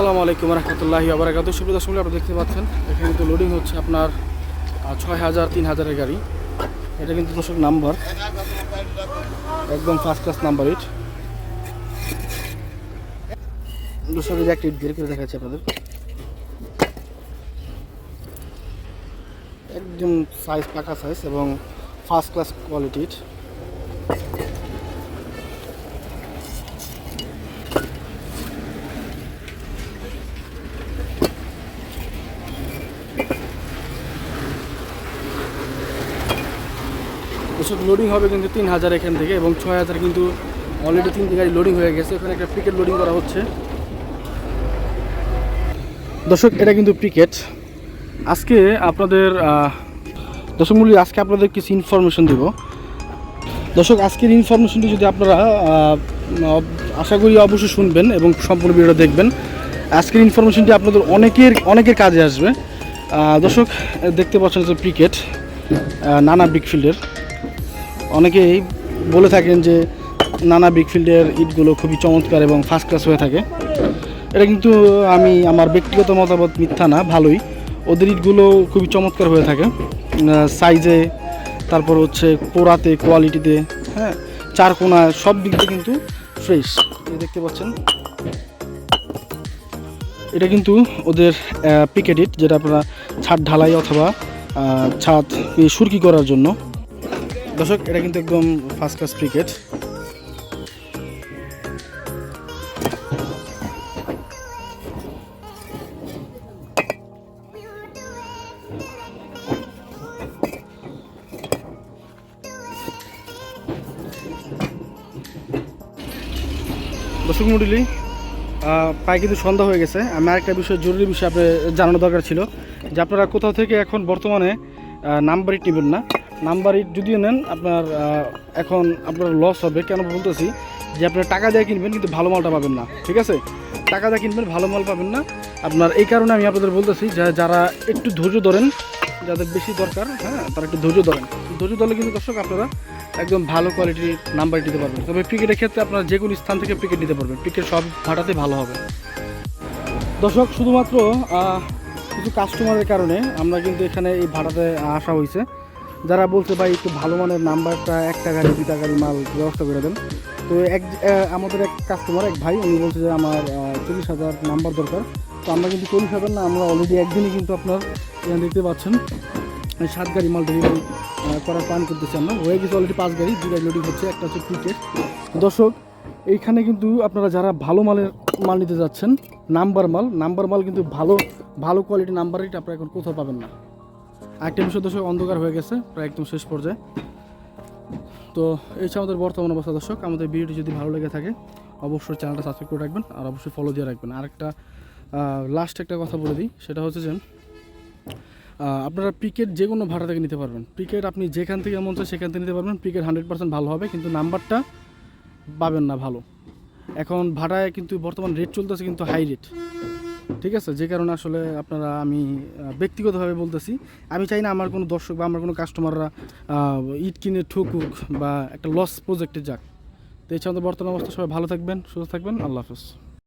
আসসালামু আলাইকুম রহমতুল্লাহি আবরাকাত সুপ্রিয় দর্শক, আপনারা দেখতে পাচ্ছেন, এখানে কিন্তু লোডিং হচ্ছে আপনার ছয় হাজার তিন হাজারের গাড়ি। এটা কিন্তু দর্শক নাম্বার একদম ফার্স্ট ক্লাস নাম্বার ইট দর্শক একটা বের করে দেখাচ্ছি আপনাদের। একদম সাইজ পাকা সাইজ এবং ফার্স্ট ক্লাস কোয়ালিটির এসব লোডিং হবে কিন্তু তিন হাজার এখান থেকে এবং ছয় হাজার কিন্তু অলরেডি তিনটি গাড়ি লোডিং হয়ে গেছে। এখানে একটা পিকেট লোডিং করা হচ্ছে। দর্শক, এটা কিন্তু পিকেট আজকে আপনাদের দর্শক মূল্য, আজকে আপনাদের কিছু ইনফরমেশন দিব। দর্শক, আজকের ইনফরমেশনটি যদি আপনারা আশা করি অবশ্যই শুনবেন এবং সম্পূর্ণ ভিডিওটা দেখবেন। আজকের ইনফরমেশনটি আপনাদের অনেকের অনেকের কাজে আসবে। দর্শক, দেখতে পাচ্ছেন যে ক্রিকেট নানা বিগফিল্ডের অনেকেই বলে থাকেন যে নানা বিগফিল্ডের ইটগুলো খুবই চমৎকার এবং ফার্স্ট ক্লাস হয়ে থাকে। এটা কিন্তু আমি আমার ব্যক্তিগত মতামত মিথ্যা না, ভালোই। ওদের ইটগুলো খুবই চমৎকার হয়ে থাকে। সাইজে তারপর হচ্ছে পোড়াতে কোয়ালিটিতে হ্যাঁ চার কোনা, সব দিক দিয়ে কিন্তু ফ্রেশ দেখতে পাচ্ছেন। এটা কিন্তু ওদের পিকেট ইট, যেটা আপনারা ছাদ ঢালাই অথবা ছাদ সুরকি করার জন্য। দর্শক, এটা কিন্তু একদম ফার্স্ট ক্লাস ক্রিকেট দর্শক মন্ডলী প্রায় কিন্তু সন্ধ্যা হয়ে গেছে। আমি আরেকটা বিষয়, জরুরি বিষয় আপনার জানানো দরকার ছিল যে আপনারা কোথাও থেকে এখন বর্তমানে নাম্বার ইট না। নাম্বার এইট যদিও নেন, আপনার এখন আপনার লস হবে। কেন বলতেছি যে আপনার টাকা দিয়ে কিনবেন, কিন্তু ভালো মালটা পাবেন না, ঠিক আছে? টাকা দিয়ে কিনবেন, ভালো মাল পাবেন না। আপনার এই কারণে আমি আপনাদের বলতেছি যারা একটু ধৈর্য ধরেন, যাদের বেশি দরকার হ্যাঁ তারা একটু ধৈর্য ধরেন। ধৈর্য ধরলে কিন্তু দর্শক, আপনারা একদম ভালো কোয়ালিটির নাম্বার নিতে পারবেন। তবে ক্রিকেটের ক্ষেত্রে আপনারা যে কোনো স্থান থেকে ক্রিকেট নিতে পারবেন। ক্রিকেট সব ভাটাতে ভালো হবে। দর্শক, শুধুমাত্র কিছু কাস্টমারের কারণে আমরা কিন্তু এখানে এই ভাড়াতে আসা হয়েছে। যারা বলছে, ভাই, একটু ভালো মানের নাম্বারটা, একটা গাড়ি দুটা গাড়ি মাল, ব্যবস্থা করে দেন। তো এক আমাদের এক কাস্টমার এক ভাই, উনি বলছে যে, আমার চল্লিশ হাজার নাম্বার দরকার। তো আমরা কিন্তু চল্লিশ হাজার না, আমরা অলরেডি একদিনই কিন্তু আপনার দেখতে পাচ্ছেন সাত গাড়ি মাল ডেলিভারি করার প্ল্যান করতেছি আমরা। হয়ে গেছে অলরেডি পাঁচ গাড়ি দুই গাড়ি লোডিং হচ্ছে, একটা হচ্ছে ক্রিকেট দর্শক, এইখানে কিন্তু আপনারা যারা ভালো মালের মাল নিতে যাচ্ছেন, নাম্বার মাল নাম্বার মাল কিন্তু ভালো ভালো কোয়ালিটি নাম্বার রেট আপনারা এখন কোথাও পাবেন না। আরেকটা বিষয় দর্শক, অন্ধকার হয়ে গেছে, প্রায় একদম শেষ পর্যায়ে। তো এই হচ্ছে আমাদের বর্তমান অবস্থা দর্শক। আমাদের ভিডিওটি যদি ভালো লেগে থাকে, অবশ্যই চ্যানেলটা সাবস্ক্রাইব করে রাখবেন আর অবশ্যই ফলো দিয়ে রাখবেন। আরেকটা লাস্ট একটা কথা বলে দিই, সেটা হচ্ছে যে আপনারা প্রিকেট যে কোনো ভাড়া থেকে নিতে পারবেন। প্রিকেট আপনি যেখান থেকে মন চায় সেখান থেকে নিতে পারবেন। প্রিকেট হান্ড্রেড পার্সেন্ট ভালো হবে, কিন্তু নাম্বারটা পাবেন না ভালো। এখন ভাড়ায় কিন্তু বর্তমান রেট চলতেছে কিন্তু হাই রেট ঠিক আছে? যে কারণে আসলে আপনারা আমি ব্যক্তিগতভাবে বলতেছি, আমি চাই না আমার কোনো দর্শক বা আমার কোনো কাস্টমাররা ইট কিনে ঠুকুক বা একটা লস প্রজেক্টে যাক। তো এছাড়া বর্তমান অবস্থা, সবাই ভালো থাকবেন, সুস্থ থাকবেন, আল্লাহ হাফেজ।